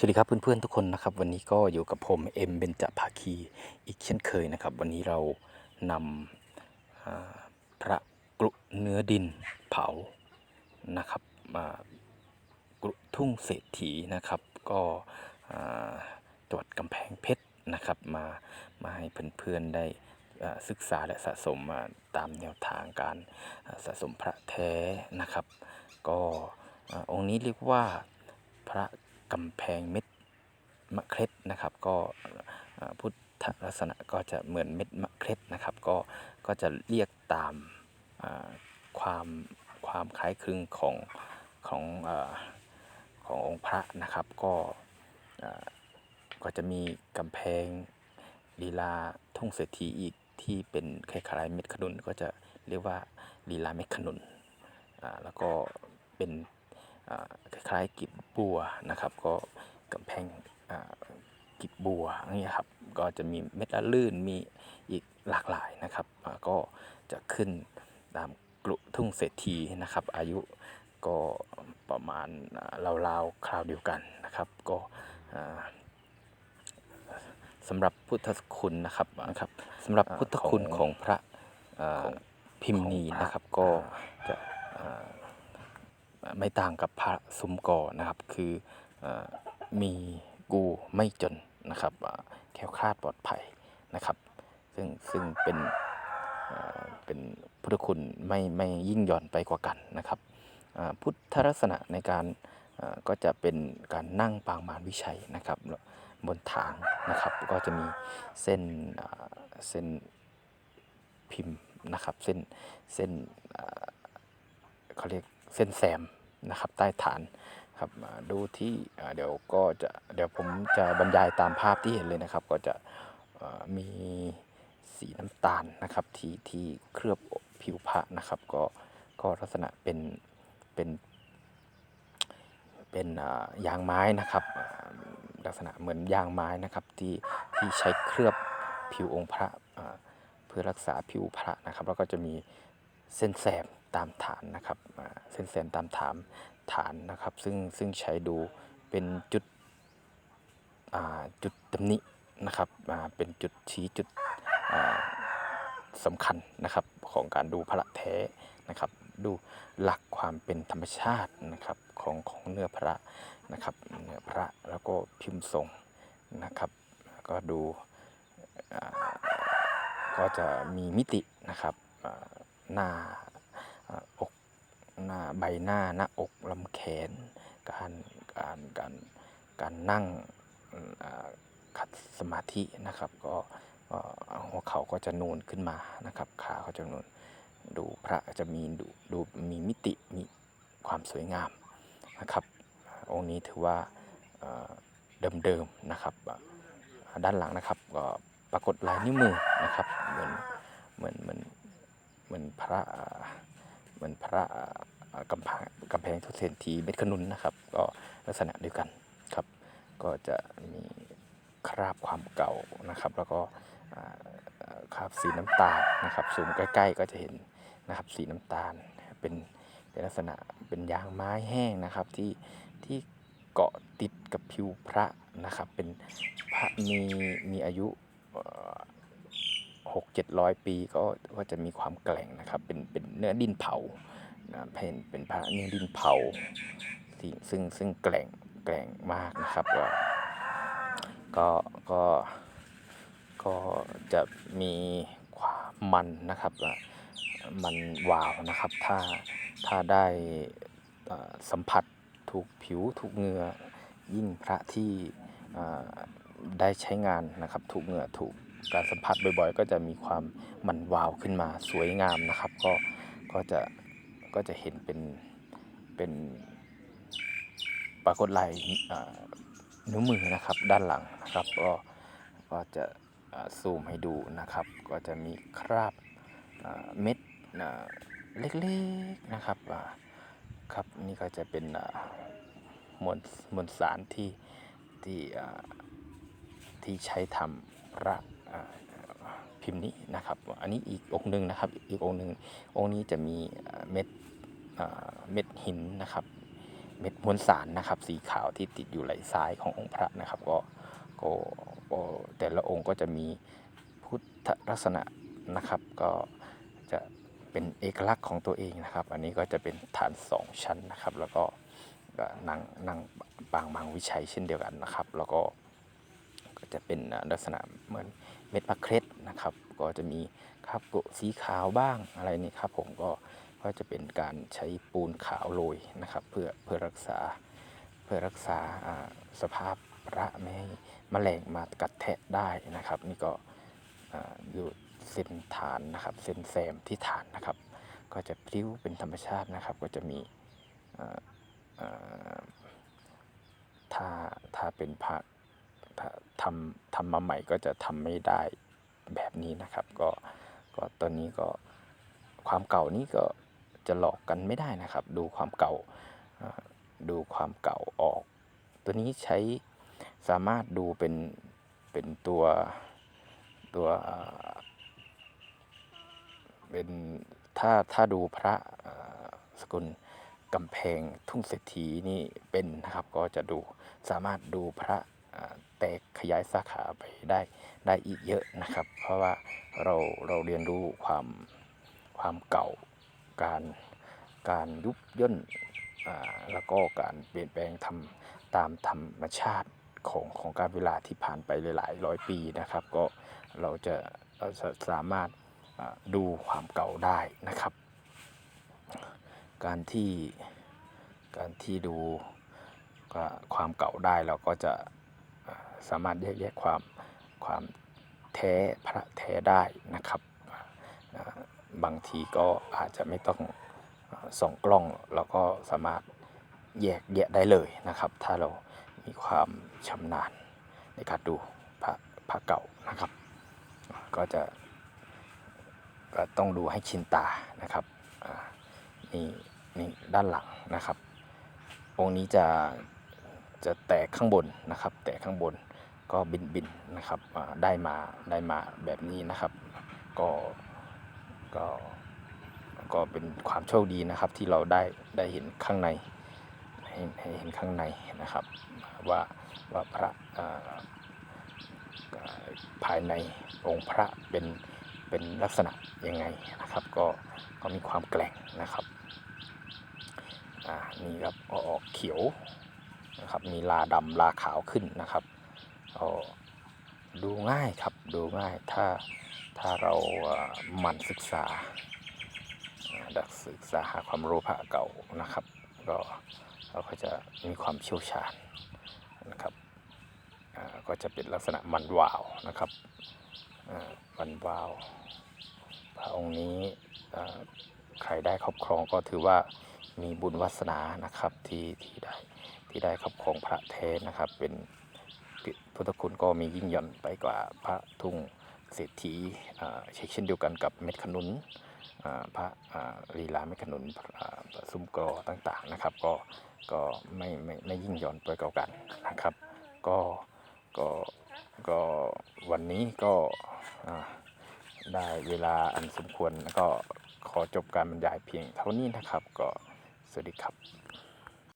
สวัสดีครับเพื่อนๆทุกคนนะครับ วันนี้ก็อยู่กับผมเอ็มเบนจภาคีอีกเช่นเคยนะครับ วันนี้เรานำพระกรุเนื้อดินเผานะครับมากรุทุ่งเศรษฐีนะครับ ก็จังหวัดกำแพงเพชรนะครับมามาให้เพื่อนๆได้อ่าศึกษาและสะสมมาตามแนวทางการสะสมพระแท้นะครับ ก็อ่าองค์นี้เรียกว่าพระ กำแพงเม็ดมะเคร็ดนะครับ ก็พุทธลักษณะก็จะเหมือนเม็ดมะเคร็ดนะครับ ก็ก็จะเรียกตามความความคล้ายคลึงของของอขององค์พระนะครับ ก็ก็จะมีกำแพงลีลาทุ่งเศรษฐีอีกที่เป็นคล้ายๆเม็ดขนุนก็จะเรียกว่าลีลาเม็ดขนุนแล้วก็เป็น คล้ายๆกิบบัวนะครับ ก็กำแพงอ่ากิบบัวอย่างเงี้ยครับก็จะมีเม็ดละลื่นมีอีกหลากหลายนะครับอ่าก็จะขึ้นตามกรุทุ่งเศรษฐีนะครับ อายุก็ประมาณอ่าราวๆคราวเดียวกันนะครับ ก็อ่าสำหรับพุทธคุณนะครับนะครับสำหรับพุทธคุณของพระอ่าพิมพ์นีนะครับก็จะอ่า ไม่ต่างกับพระสุมกอนะครับ คืออมีกูไม่จนนะครับแค้วคลาดปลอดภัยนะครับ ซึ่งซึ่งเป็นเป็นพุทธคุณไม่ไม่ยิ่งหย่อนไปกว่ากันนะครับพุทธลักษณะในการก็จะเป็นการนั่งปางมารวิชัยนะครับบนฐานนะครับ ก็จะมีเส้นเส้นพิมพ์นะครับ เส้นเส้นเขาเรียก เส้นแซมนะครับใต้ฐานครับดูที่เดี๋ยวก็จะเดี๋ยวผมจะบรรยายตามภาพที่เห็นเลยนะครับ ก็จะมีสีน้ำตาลนะครับที่ที่เคลือบผิวพระนะครับ ก็ก็ลักษณะเป็นเป็นเป็นยางไม้นะครับลักษณะเหมือนยางไม้นะครับที่ที่ใช้เคลือบผิวองค์พระเพื่อรักษาผิวพระนะครับ แล้วก็จะมีเส้นแสบ ตามฐานนะครับเส้นแสบตามฐานฐานนะครับ ซึ่งซึ่งใช้ดูเป็นจุดจุดตำหนินะครับเป็นจุดชี้จุดสำคัญนะครับของการดูพระแท้นะครับ ดูหลักความเป็นธรรมชาตินะครับของของเนื้อพระนะครับเนื้อพระแล้วก็พิมพ์ทรงนะครับก็ดูก็จะมีมิตินะครับหน้า อกหน้าใบหน้าหน้าอกลำแขน การการการการนั่งขัดสมาธินะครับ ก็หัวเข่าก็จะนูนขึ้นมานะครับขาก็จะนูนดูพระจะมีดูดูมีมิติมีความสวยงามนะครับ องค์นี้ถือว่าเดิมๆนะครับ ด้านหลังนะครับก็ปรากฏลายนิ้วมือนะครับเหมือนเหมือนเหมือนเหมือนพระ เหมือนพระกำแพงกำแพงทุเศรษฐีเม็ดขนุนนะครับ ก็ลักษณะเดียวกันครับ ก็จะมีคราบความเก่านะครับ แล้วก็คราบสีน้ำตาลนะครับซูมใกล้ ๆ ก็จะเห็นนะครับสีน้ำตาลเป็นเป็นลักษณะเป็นยางไม้แห้งนะครับที่ที่เกาะติดกับผิวพระนะครับ เป็นพระมีมีอายุ หกเจ็ดร้อยปีก็ก็จะมีความแกร่งนะครับ เป็นเป็นเนื้อดินเผานะเป็นเป็นพระเนื้อดินเผาซึ่งซึ่งแกร่งแกร่งมากนะครับก็ก็ก็ก็จะมีความมันนะครับมันวาวนะครับ ถ้าถ้าได้สัมผัสถูกผิวถูกเงือยิ่งพระที่ได้ใช้งานนะครับ ถูกเงือถูก การสัมผัสบ่อยๆ ก็จะมีความมันวาวขึ้นมาสวยงามนะครับ ก็ก็จะก็จะเห็นเป็นเป็นปรากฏลายนิ้วมือนะครับด้านหลังนะครับ ก็ก็จะซูมให้ดูนะครับ ก็จะมีคราบเม็ดเล็กๆนะครับครับนี่ก็จะเป็นมวลมวลสารที่ที่ที่ใช้ทำพระ พิมพ์นี้นะครับ อันนี้อีกองค์หนึ่งนะครับ อีกองค์หนึ่งองค์นี้จะมีเม็ดเม็ดหินนะครับ เม็ดมวลสารนะครับ สีขาวที่ติดอยู่ไหล่ซ้ายขององค์พระนะครับ ก็ก็แต่ละองค์ก็จะมีพุทธลักษณะนะครับ ก็จะเป็นเอกลักษณ์ของตัวเองนะครับ อันนี้ก็จะเป็นฐานสองชั้นนะครับ แล้วก็นั่งนั่งปางบางวิชัยเช่นเดียวกันนะครับ แล้วก็ก็จะเป็นลักษณะเหมือน เม็ดมะเคร็ดนะครับ ก็จะมีคาบโกะสีขาวบ้างอะไรนี่ครับผมก็ก็จะเป็นการใช้ปูนขาวโรยนะครับ เพื่อเพื่อรักษาเพื่อรักษาสภาพพระไม่ให้แมลงมากัดแทะได้นะครับ นี่ก็อยู่เส้นฐานนะครับเส้นแซมที่ฐานนะครับ ก็จะพลิ้วเป็นธรรมชาตินะครับ ก็จะมีถ้าถ้าเป็นพระำทำมาใหม่ก็จะทำไม่ได้แบบนี้นะครับ ก็ก็ตอนนี้ก็ความเก่านี้ก็จะหลอกกันไม่ได้นะครับ ดูความเก่าดูความเก่าออก ตัวนี้ใช้สามารถดูเป็นเป็นตัวตัวเป็นถ้าถ้าดูพระสกุลกำแพงทุ่งเศรษฐีนี่เป็นนะครับ ก็จะดูสามารถดูพระ แตกขยายสาขาไปได้ได้อีกเยอะนะครับ เพราะว่าเราเราเรียนรู้ความความเก่าการการยุบย่นแล้วก็การเปลี่ยนแปลงทำตามธรรมชาติของของการเวลาที่ผ่านไปหลายร้อยปีนะครับ ก็เราจะเราจะสามารถดูความเก่าได้นะครับ การที่การที่ดูความเก่าได้เราก็จะ สามารถแยกแยะความความแท้พระแท้ได้นะครับ บางทีก็อาจจะไม่ต้องส่องกล้องเราก็สามารถแยกแยะได้เลยนะครับ ถ้าเรามีความชำนาญในการดูพระพระเก่านะครับ ก็จะก็ต้องดูให้ชินตานะครับนี่นี่ด้านหลังนะครับ องค์นี้จะจะแตกข้างบนนะครับ แตกข้างบน ก็บินบินนะครับได้มาได้มาแบบนี้นะครับ ก็ก็ก็เป็นความโชคดีนะครับที่เราได้ได้เห็นข้างในให้ให้เห็นข้างในนะครับว่าว่าพระภายในองค์พระเป็นเป็นลักษณะยังไงนะครับ ก็ก็มีความแกร่งนะครับอ่านี่ครับออกเขียวนะครับมีลาดำลาขาวขึ้นนะครับ ก็ดูง่ายครับดูง่ายถ้าถ้าเราหมั่นศึกษาดักศึกษาหาความรู้พระเก่านะครับ ก็เราก็จะมีความเชี่ยวชาญนะครับก็จะเป็นลักษณะมันวาวนะครับมันวาว พระองค์นี้ใครได้ครอบครองก็ถือว่ามีบุญวาสนานะครับที่ที่ได้ที่ได้ครอบครองพระเทศนะครับเป็น พุทธคุณก็มียิ่งย่อนไปกว่าพระทุ่งเศรษฐีเช่นเดียวกันกับเม็ดขนุนพระลีลาเม็ดขนุนพระซุ้มกรอต่างๆนะครับ ก็ก็ไม่ไม่ไม่ยิ่งย่อนไปกว่ากันนะครับ ก็ก็ก็วันนี้ก็ได้เวลาอันสมควรแล้วก็ขอจบการบรรยายเพียงเท่านี้นะครับ ก็สวัสดีครับ